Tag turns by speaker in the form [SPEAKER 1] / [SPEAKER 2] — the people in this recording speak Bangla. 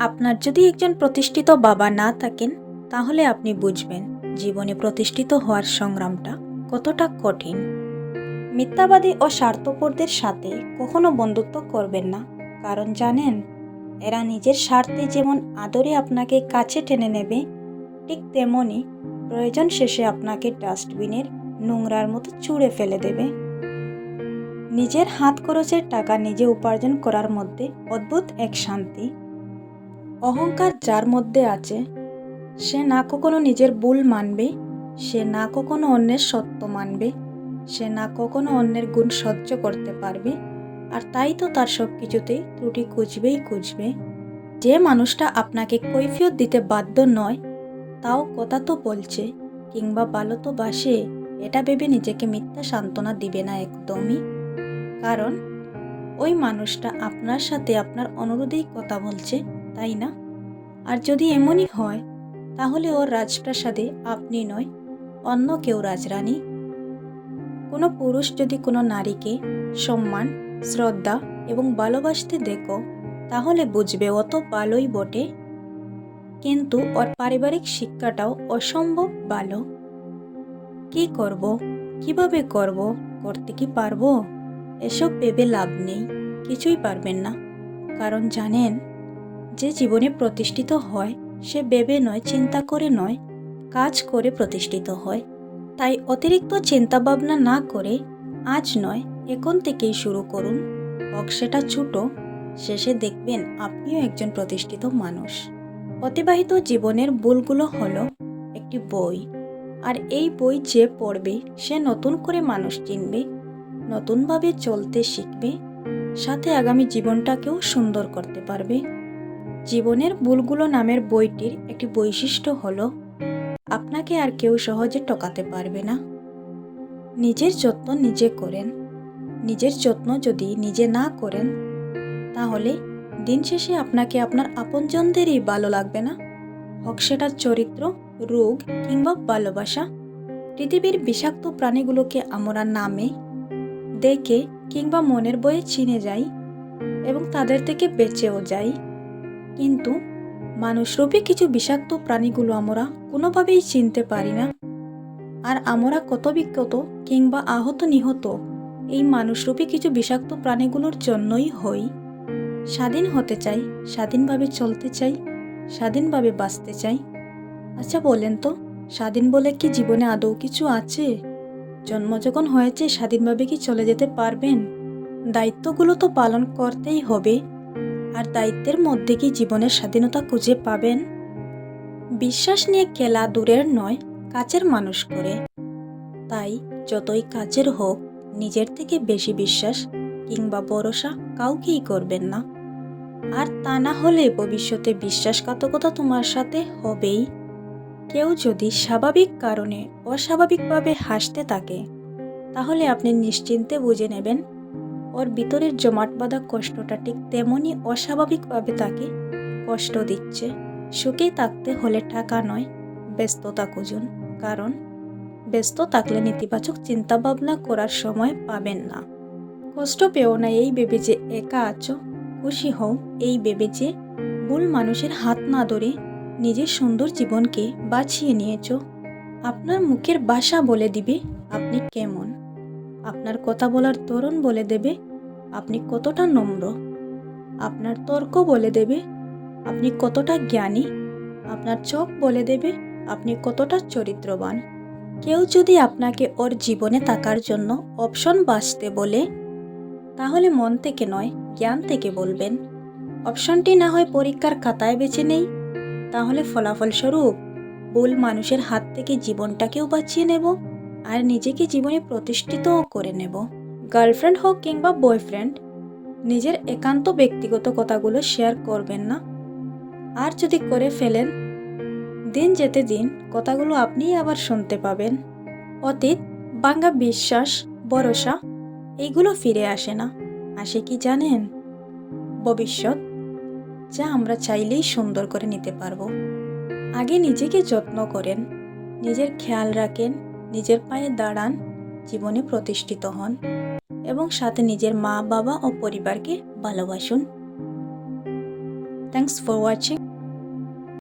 [SPEAKER 1] আপনার যদি একজন প্রতিষ্ঠিত বাবা না থাকেন, তাহলে আপনি বুঝবেন জীবনে প্রতিষ্ঠিত হওয়ার সংগ্রামটা কতটা কঠিন। মিথ্যাবাদী ও স্বার্থপরদের সাথে কখনো বন্ধুত্ব করবেন না, কারণ জানেন, এরা নিজের স্বার্থে যেমন আদরে আপনাকে কাছে টেনে নেবে, ঠিক তেমনই প্রয়োজন শেষে আপনাকে ডাস্টবিনের নোংরার মতো চুড়ে ফেলে দেবে। নিজের হাত খরচের টাকা নিজে উপার্জন করার মধ্যে অদ্ভুত এক শান্তি অহংকার যার মধ্যে আছে, সে না কখনো নিজের ভুল মানবে, সে না কখনো অন্যের সত্য মানবে, সে না কখনো অন্যের গুণ সহ্য করতে পারবে, আর তাই তো তার সব কিছুতেই ত্রুটি খুঁজবেই খুঁজবে। যে মানুষটা আপনাকে কৈফিয়ত দিতে বাধ্য নয়, তাও কথা তো বলছে, কিংবা ভালো তো বাসে, এটা ভেবে নিজেকে মিথ্যা সান্ত্বনা দিবে না একদমই। কারণ, ওই মানুষটা আপনার সাথে আপনার অনুরোধেই কথা বলছে তাই না? আর যদি এমনই হয়, তাহলে ওর রাজপ্রাসাদে আপনি নয়, অন্য কেউ রাজরানী। কোনো পুরুষ যদি কোনো নারীকে সম্মান, শ্রদ্ধা এবং ভালোবাসতে দেখো, তাহলে বুঝবে অত ভালোই বটে। কিন্তু ওর পারিবারিক শিক্ষাটাও অসম্ভব ভালো। কি করব? কীভাবে করব? করতে কি পারব? এসব ভেবে লাভ নেই, কিছুই পারবেন না। কারণ জানেন যে জীবনে প্রতিষ্ঠিত হয়, সে ভেবে নয়, চিন্তা করে নয়, কাজ করে প্রতিষ্ঠিত হয়। তাই অতিরিক্ত চিন্তাভাবনা না করে আজ নয়, এখন থেকেই শুরু করুন। হোক সেটা ছোট, শেষে দেখবেন আপনিও একজন প্রতিষ্ঠিত মানুষ। অতিবাহিত জীবনের ভুলগুলো হলো একটি বই। আর এই বই যে পড়বে, সে নতুন করে মানুষ চিনবে, নতুনভাবে চলতে শিখবে, সাথে আগামী জীবনটাকেও সুন্দর করতে পারবে। জীবনের ভুলগুলো নামের বইটির একটি বৈশিষ্ট্য হলো, আপনাকে আর কেউ সহজে টকাতে পারবে না। নিজের যত্ন নিজে করেন। নিজের যত্ন যদি নিজে না করেন, তাহলে দিন শেষে আপনাকে আপনার আপনজনদেরই ভালো লাগবে না। হোক সেটা চরিত্র, রোগ কিংবা ভালোবাসা, পৃথিবীর বিষাক্ত প্রাণীগুলোকে আমরা নামে, দেখে কিংবা মনের বয়ে চিনে যাই এবং তাদের থেকে বেঁচেও যাই। কিন্তু মানুষরূপী কিছু বিষাক্ত প্রাণীগুলো আমরা কোনোভাবেই চিনতে পারি না। আর আমরা কত বিক্ষত কিংবা আহত নিহত, এই মানুষরূপী কিছু বিষাক্ত প্রাণীগুলোর জন্যই হই। স্বাধীন হতে চাই, স্বাধীনভাবে চলতে চাই, স্বাধীনভাবে বাঁচতে চাই। আচ্ছা বলেন তো, স্বাধীন বলে কি জীবনে আদৌ কিছু আছে? জন্ম যখন হয়েছে, স্বাধীনভাবে কি চলে যেতে পারবেন? দায়িত্বগুলো তো পালন করতেই হবে। আর দায়িত্বের মধ্যে কি জীবনের স্বাধীনতা খুঁজে পাবেন? বিশ্বাস নিয়ে খেলা দূরের নয়, কাছের মানুষ করে। তাই যতই কাছের হোক, নিজের থেকে বেশি বিশ্বাস কিংবা ভরসা কাউকেই করবেন না। আর তা না হলে ভবিষ্যতে বিশ্বাসঘাতকতা তোমার সাথে হবেই। কেউ যদি স্বাভাবিক কারণে অস্বাভাবিকভাবে হাসতে থাকে, তাহলে আপনি নিশ্চিন্তে বুঝে নেবেন ওর ভিতরের জমাট বাঁধা কষ্টটা ঠিক তেমনই অস্বাভাবিকভাবে তাকে কষ্ট দিচ্ছে। সুখে থাকতে হলে টাকা নয়, ব্যস্ততা খুঁজুন। কারণ, ব্যস্ত থাকলে নেতিবাচক চিন্তাভাবনা করার সময় পাবেন না। কষ্ট পেও না এই ভেবে যে একা আছো, খুশি হও এই ভেবে যে ভুল মানুষের হাত না ধরে নিজের সুন্দর জীবনকে বাঁচিয়ে নিয়েছ। আপনার মুখের বাসা বলে দিবে আপনি কেমন। আপনার কথা বলার ধরন বলে দেবে আপনি কতটা নম্র? আপনার তর্ক বলে দেবে, আপনি কতটা জ্ঞানী? আপনার চোখ বলে দেবে, আপনি কতটা চরিত্রবান? কেউ যদি আপনাকে ওর জীবনে থাকার জন্য অপশন বাঁচতে বলে, তাহলে মন থেকে নয়, জ্ঞান থেকে বলবেন। অপশনটি না হয় পরীক্ষার খাতায় বেছে নেই, তাহলে ফলাফলস্বরূপ ভুল মানুষের হাত থেকে জীবনটাকেও বাঁচিয়ে নেব, আর নিজেকে জীবনে প্রতিষ্ঠিতও করে নেব। গার্লফ্রেন্ড হোক কিংবা বয়ফ্রেন্ড, নিজের একান্ত ব্যক্তিগত কথাগুলো শেয়ার করবেন না। আর যদি করে ফেলেন, দিন যেতে দিন কথাগুলো আপনিই আবার শুনতে পাবেন। অতীত, বাঙ্গা বিশ্বাস, ভরসা এইগুলো ফিরে আসে না। আসে কি জানেন? ভবিষ্যৎ, যা আমরা চাইলেই সুন্দর করে নিতে পারব। আগে নিজেকে যত্ন করেন, নিজের খেয়াল রাখেন, নিজের পায়ে দাঁড়ান, জীবনে প্রতিষ্ঠিত হন। এবং সাথে নিজের মা বাবা ও পরিবারকে ভালোবাসুন। Thanks for watching